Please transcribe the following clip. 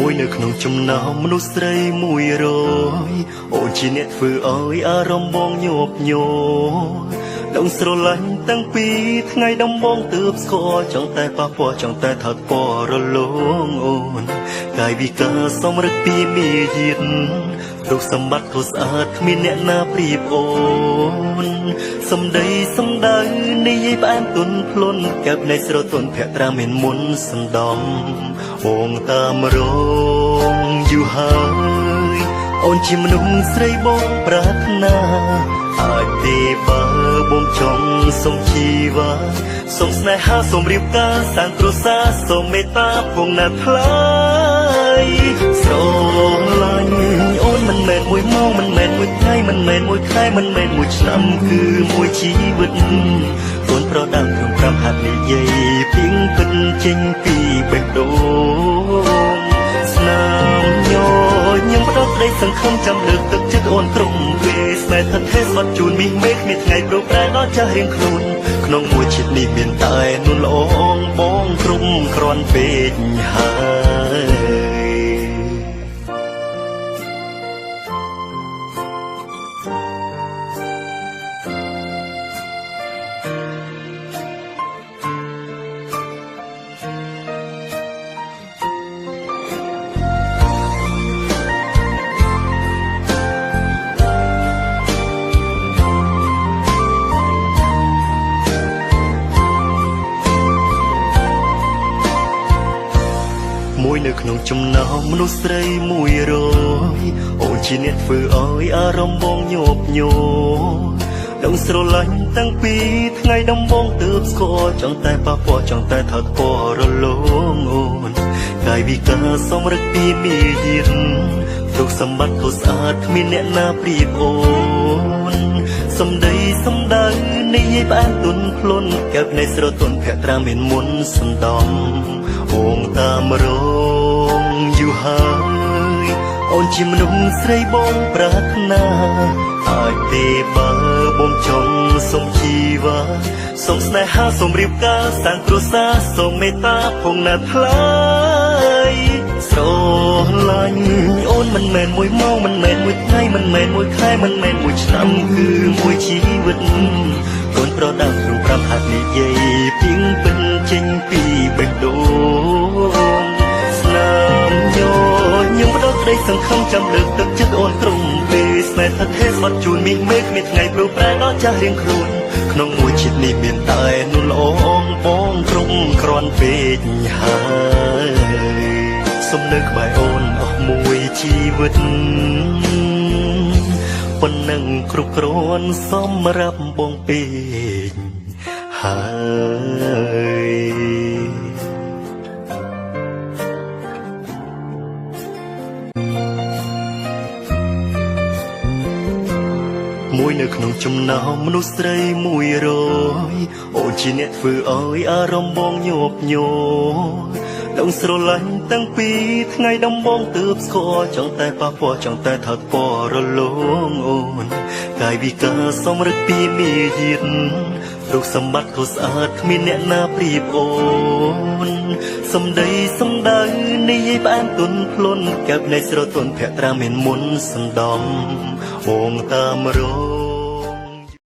មួយនៅក្នុងចំណោមមនុស្សស្រីមួយរយអូនជាអ្នកធ្វើឲ្យអារម្មណ៍បងញាប់ញ័រដឹងស្រឡាញ់តាំងពីថ្ងៃដំបូងទើបស្គាល់ចង់តែប៉ះពាល់ចង់តែថត់ពណ៌រលោងអូនកាយវិការសំរឹកពីមាយាទ រូបសម្បត្តិក៏ស្អាតគ្មានអ្នកណាប្រៀបអូនសំដីសំដៅនិយាយផ្អែមទុនភ្លុនកែបនៃស្រទន់ភក្ត្រាមានមុនសណ្ដំបងតាមរងយូរហើយអូនជាមនុស្សស្រីបងប្រាថ្នាអាចទេបើបងចង់សុំជីវ៉ាសុំស្នេហាសុំរៀបការសាងគ្រួសារសុំមេត្តាពងណាត់ថ្លៃស្រ មួយថ្ងៃមិនមែនមួយខែមិនមែនមួយឆ្នាំគឺមួយជីវិតកូនប្រដាំក្នុងប្រាំហាត់និយាយពីងពិតចេញពីបេះដូងស្នាមញញឹមផ្ដោតក្តីសង្ឃឹមចាំលើកទឹកចិត្តអូនគ្រប់ពេលស្នេហ៍ thật ទេស្បាត់ជូនមីមេឃមានថ្ងៃប្រប្រែដល់ចាស់រៀងខ្លួនក្នុងមួយជាតិនេះមានតែនួនល្អងបងគ្រប់គ្រាន់ពេកហើយ នៅក្នុងចំណោមមនុស្សស្រីមួយរយអូនជាអ្នកធ្វើឲ្យអារម្មណ៍បងញាប់ញ័រដឹងស្រឡាញ់តាំងពីថ្ងៃដំបូងទើបស្គាល់ចង់តែប៉ះពាល់ចង់តែថត់ពណ៌រលោងអូនកាយវិការសំរឹកពីមាយាទរូបសម្បត្តិក៏ស្អាតគ្មានអ្នកណាប្រៀបអូនសំដីសំដៅនិយាយផ្អែមទុនភ្លុនកែបនៃស្រទន់ភក្ត្រាមានមុនសណ្ដំអូងតាមរង យូរហើយអូនជាមនុស្សស្រីបងប្រាថ្នាអាចទេបើបងចង់សុំជីវ៉ាសុំស្នេហាសុំរៀបការសាងគ្រួសារសុំមេត្តាពងណាត់ថ្លៃស្រឡាញ់អូនមិនមែនមួយម៉ោងមិនមែនមួយថ្ងៃមិនមែនមួយខែមិនមែនមួយឆ្នាំគឺមួយជីវិតកូនប្រដាំក្នុងប្រាំហាត់និយាយពីងពិនចេញពីបេះដូងស្នាមញ ញឹមផ្ដោតក្តីសង្ឃឹមចាំលើកទឹកចិត្តអូនក្រុមពេលស្នេហ៍ thật ទេស្បាត់ជូនមីមេឃមានថ្ងៃប្រប្រែដល់ចាស់រៀងខ្លួនក្នុងមួយជាតិនេះមានតែនួនល្អងបងគ្រប់គ្រាន់ពេកហើយសុំនៅក្បែរអូនអស់មួយជីវិតប៉ុណ្ណឹងគ្រប់គ្រាន់សម្រាប់បងពេកហើយ នៅក្នុងចំណោមមនុស្សស្រីមួយរយអូនជាអ្នកធ្វើឲ្យអារម្មណ៍បងញាប់ញ័រដឹងស្រឡាញ់តាំងពីថ្ងៃដំបូងទើបស្គាល់ចង់តែប៉ះពាល់ចង់តែថត់ពណ៌រលោងអូនកាយវិការសំរឹកពីមាយាទរូបសម្បត្តិក៏ស្អាតគ្មានអ្នកណាប្រៀបអូនសំដីសំដៅនិយាយផ្អែមទុនភ្លុនកែបនៃស្រទន់ភក្ត្រាមានមុនសណ្ដំអូងតាមរង